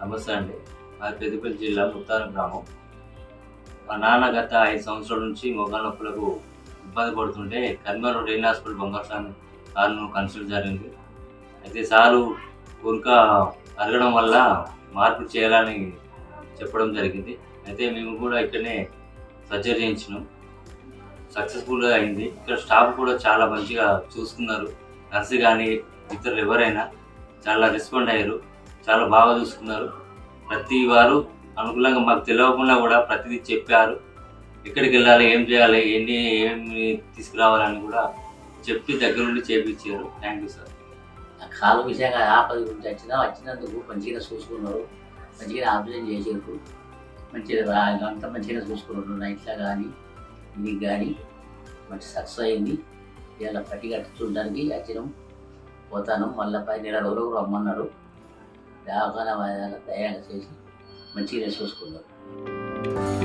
నమస్తే అండి. మాది పెద్దపల్లి జిల్లా ముత్తాల గ్రామం. మా నాన్న గత ఐదు సంవత్సరాల నుంచి మోకాళ్ళ నొప్పులకు ఇబ్బంది పడుతుంటే కర్మూరు రెయిన్ హాస్పిటల్ బొంగర్సాన్ సార్ను కన్సల్ట్ జరిగింది. అయితే సారు కొనుక అరగడం వల్ల మార్పు చేయాలని చెప్పడం జరిగింది. అయితే మేము కూడా ఇక్కడనే సర్జరీ చేయించినాం. సక్సెస్ఫుల్గా అయింది. ఇక్కడ స్టాఫ్ కూడా చాలా మంచిగా చూసుకున్నారు. నర్సు కానీ ఇతరులు ఎవరైనా చాలా రెస్పాండ్ అయ్యారు. చాలా బాగా చూసుకున్నారు. ప్రతి వారు అనుకూలంగా మాకు తెలియకుండా కూడా ప్రతిదీ చెప్పారు. ఎక్కడికి వెళ్ళాలి ఏం చేయాలి ఎన్ని ఏమి తీసుకురావాలని కూడా చెప్పి దగ్గర నుండి చేపించారు. థ్యాంక్ యూ సార్ ఆ కాలు విషయంగా ఆపద గురించి వచ్చినా వచ్చినందుకు మంచిగా చూసుకున్నారు. మంచిగా ఆపరేషన్ చేసేందుకు మంచిగా అంత మంచిగా చూసుకున్నారు. నైట్లో కానీ ఇది కానీ మంచి సక్సెస్ అయింది. ఇలా పట్టి కట్టి చూడడానికి వచ్చినాం. పోతాను. మళ్ళీ పై నెల రోజులు రమ్మన్నారు. వ్యాఖన వాయిదాలు తయారు చేసి మంచిగా చూసుకున్నారు